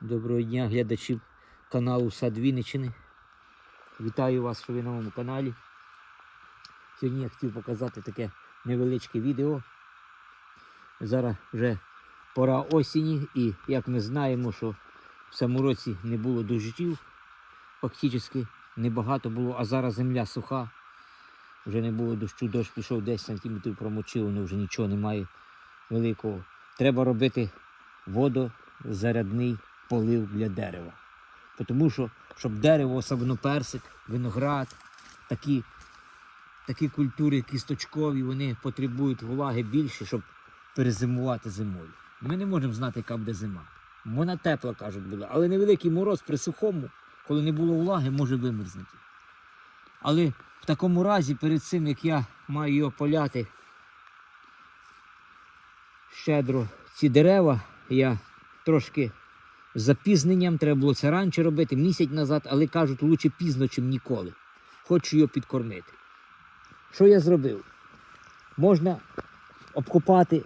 Доброго дня, глядачів каналу Сад Вінниччини. Вітаю вас, що ви на каналі. Сьогодні я хотів показати таке невеличке відео. Зараз вже пора осені, і як ми знаємо, що в цьому році не було дощів, фактично небагато було, а зараз земля суха. Вже не було дощу, дощ пішов 10 см промочив, воно вже нічого немає великого. Треба робити водозарядний полив для дерева. Тому що, щоб дерево, особливо персик, виноград, такі, такі культури кісточкові, вони потребують влаги більше, щоб перезимувати зимою. Ми не можемо знати, яка буде зима. Вона тепла, кажуть, була, але невеликий мороз при сухому, коли не було влаги, може вимерзнути. Але в такому разі, перед цим, як я маю його поляти щедро ці дерева, я трошки запізненням, треба було це раніше робити, місяць назад, але кажуть, лучше пізно, чим ніколи. Хочу його підкормити. Що я зробив? Можна обкопати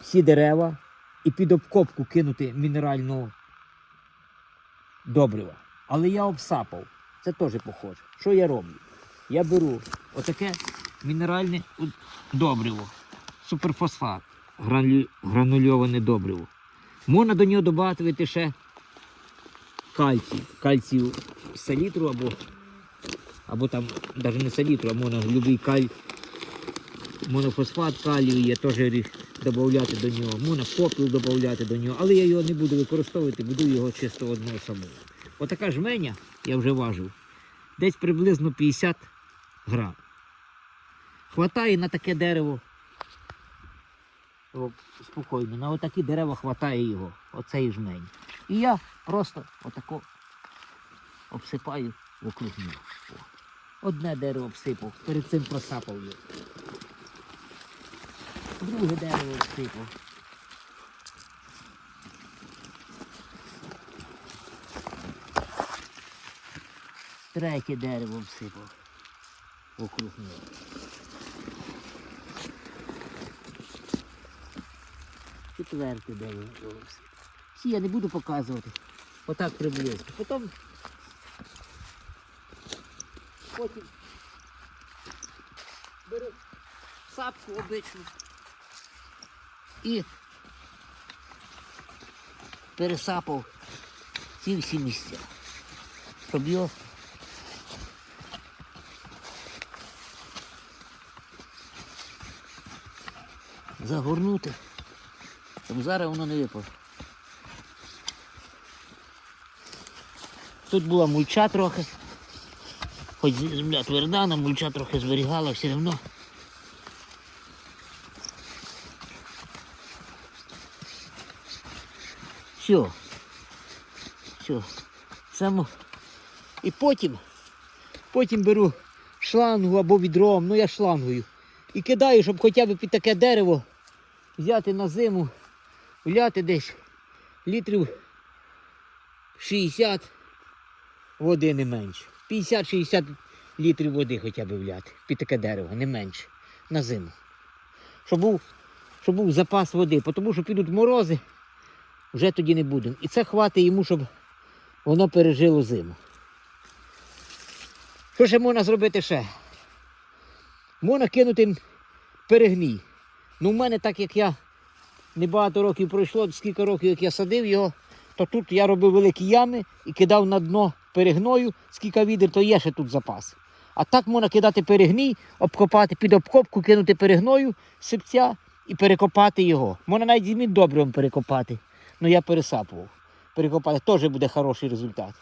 всі дерева і під обкопку кинути мінерального добрива. Але я обсапав. Це теж похоже. Що я роблю? Я беру отаке мінеральне добриво, суперфосфат, гранульоване добриво. Можна до нього додати ще кальцій, кальцію селітру або, або там навіть не селітру, а можна будь-який каль, монофосфат калію є, теж додати до нього. Можна попіл додати до нього, але я його не буду використовувати, буду його чисто одного самого. Отака жменя, я вже важив, десь приблизно 50 грам. Хватає на таке дерево. О, спокійно, на отакі дерева хватає його, оцей жмень. І я просто отако обсипаю вокруг нього. Одне дерево обсипав, перед цим просапав його. Друге дерево обсипав. Третє дерево обсипав вокруг нього. Дерево обсипав. Всі я не буду показувати. Отак приблизно. Потім потім беру сапку обичну і пересапав ці всі місця, щоб загорнути, щоб зараз воно не випало. Тут була мульча трохи, хоч земля тверда, але мульча трохи зберігала все одно. Все. Все. Само. І потім, потім беру шлангу або відром, ну я шлангою. І кидаю, щоб хоча б під таке дерево взяти на зиму, вляти десь літрів 60 води не менше. 50-60 літрів води хоча б вляти під таке дерево, не менше. На зиму. Щоб був, щоб був запас води, тому що підуть морози, вже тоді не будемо. І це хватить йому, щоб воно пережило зиму. Що ще можна зробити ще? Можна кинути перегній. Ну, в мене так як я небагато років пройшло, скільки років, як я садив його, то тут я робив великі ями і кидав на дно перегною, скільки відер, то є ще тут запас. А так можна кидати перегній, обкопати під обкопку, кинути перегною сипця і перекопати його. Можна навіть зімін добривом перекопати. Ну я пересапував. Перекопати теж буде хороший результат.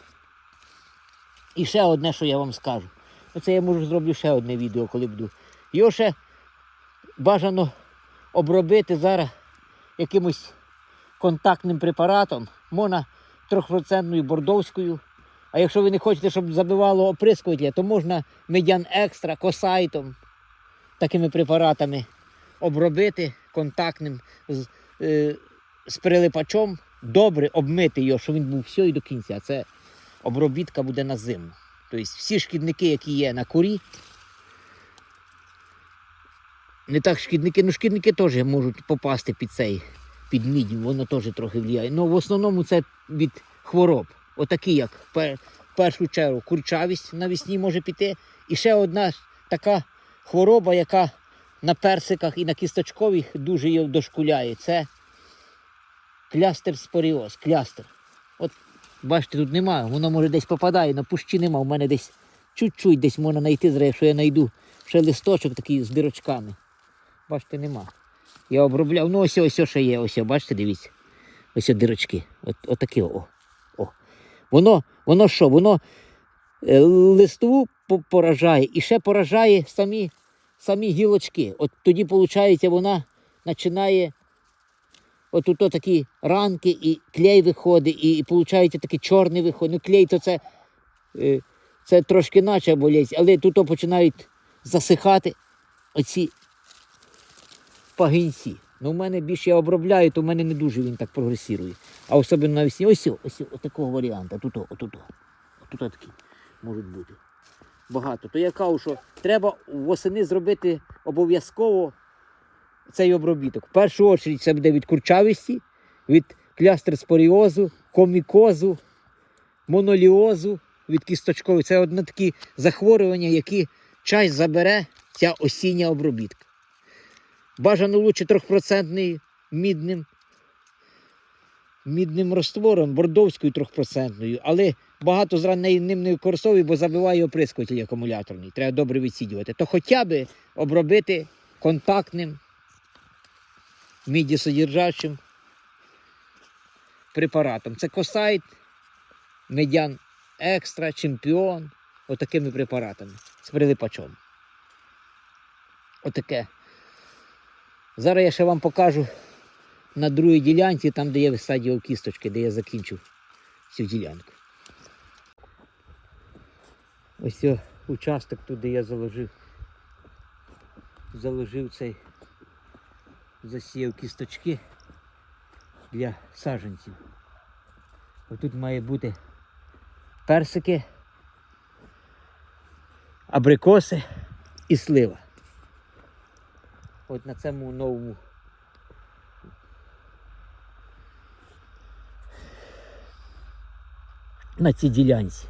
І ще одне, що я вам скажу. Оце я можу зроблю ще одне відео, коли буду. Його ще бажано обробити зараз якимось контактним препаратом, можна 3% бордовською. А якщо ви не хочете, щоб забивало оприскувателя, то можна медян екстра, косайтом, такими препаратами обробити контактним з, е, з прилипачом, добре обмити його, щоб він був все і до кінця. Це обробітка буде на зиму. Тобто всі шкідники, які є на курі, не так шкідники, ну шкідники теж можуть попасти під цей під міддю, воно теж трохи впливає. Ну, в основному це від хвороб. Отакі, як в першу чергу курчавість навесні може піти. І ще одна така хвороба, яка на персиках і на кісточкових дуже її дошкуляє. Це клястер споріоз, клястер. От бачите, тут немає, воно може десь попадає, на пущі нема. У мене десь чуть-чуть десь можна знайти, якщо я знайду ще листочок такий з дирочками. Бачите, нема. Я обробляв, ну ось ось ще є, ось, бачите, дивіться. Ось дирочки. От, отакі о. о. Воно, воно що? Воно е, листву поражає і ще поражає самі, самі гілочки. От тоді, виходить, вона починає от тут такі ранки, і клей виходить, і, і виходить такий чорний виходить. Ну, клей то це, е, це трошки наче болість, але тут починають засихати оці пагінці. Ну, в мене більше я обробляю, то в мене не дуже він так прогресірує. А особливо навесні, ось, ось о, такого варіанту. Тут, отут, отут такі можуть бути. Багато. То я кажу, що треба восени зробити обов'язково цей обробіток. В першу чергу це буде від курчавості, від клястерспоріозу, комікозу, моноліозу, від кісточкової. Це одне такі захворювання, які часть забере ця осіння обробітка. Бажано лучше 3% мідним, мідним роствором, бордовською 3%, але багато з неї ним не використовую, бо забиває оприскуватель акумуляторний. Треба добре відсідювати. То хоча б обробити контактним мідісодержачим препаратом. Це косайт, медян екстра, чемпіон, отакими препаратами з прилипачом. Отаке. Зараз я ще вам покажу на другій ділянці, там, де я висадив кісточки, де я закінчив цю ділянку. Ось о, участок тут, де я заложив. Заложив цей засіяв кісточки для саджанців. Отут має бути персики, абрикоси і слива. От на цьому новому. На цій ділянці.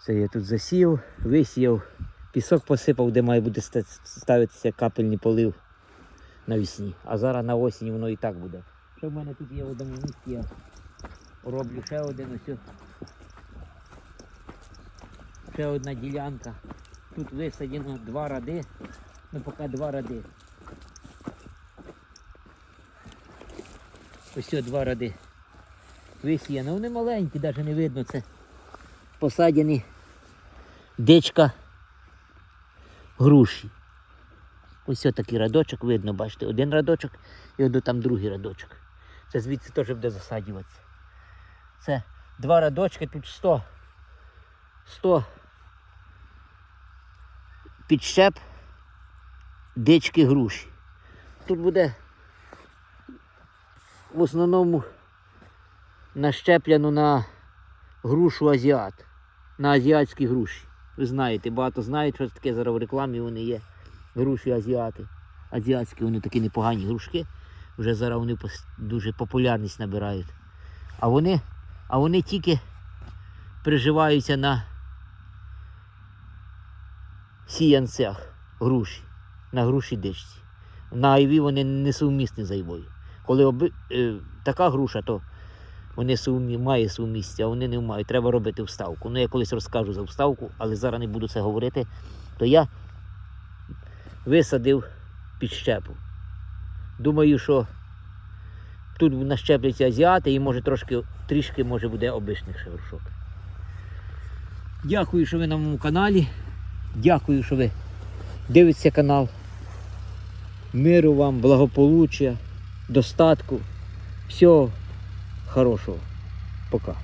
Це я тут засіяв, висіяв, пісок посипав, де має бути ставитися капельний полив навесні. А зараз на осінь воно і так буде. Що в мене тут є в одному місці, я роблю ще один ось. Ще одна ділянка. Тут висадено два ради. Ну поки два ради. Ось о, два ради. Висіяно. Вони маленькі, навіть не видно це. Посадені дичка груші. Ось такий радочок видно, бачите, один радочок і один там другий радочок. Це звідси теж буде засаджуватися. Це два радочки, тут 100. 100 підщеп дички груші. Тут буде в основному нащепляно на грушу азіат, на азіатські груші. Ви знаєте, багато знають, що це таке зараз в рекламі вони є. Груші азіати. Азіатські вони такі непогані грушки. Вже зараз вони дуже популярність набирають. А вони, а вони тільки приживаються на сіянцях груші, на груші дичці. На айві вони не сумісні з айвою. Коли оби, е, така груша, то вони сумі, має сумісті, а вони не мають. Треба робити вставку. Ну, я колись розкажу за вставку, але зараз не буду це говорити. То я висадив під щепу. Думаю, що тут нащепляться азіати і може трошки, трішки може буде обичних ще. Дякую, що ви на моєму каналі. Дякую, що ви дивитеся канал. Миру вам, благополуччя, достатку. Всього хорошого. Пока.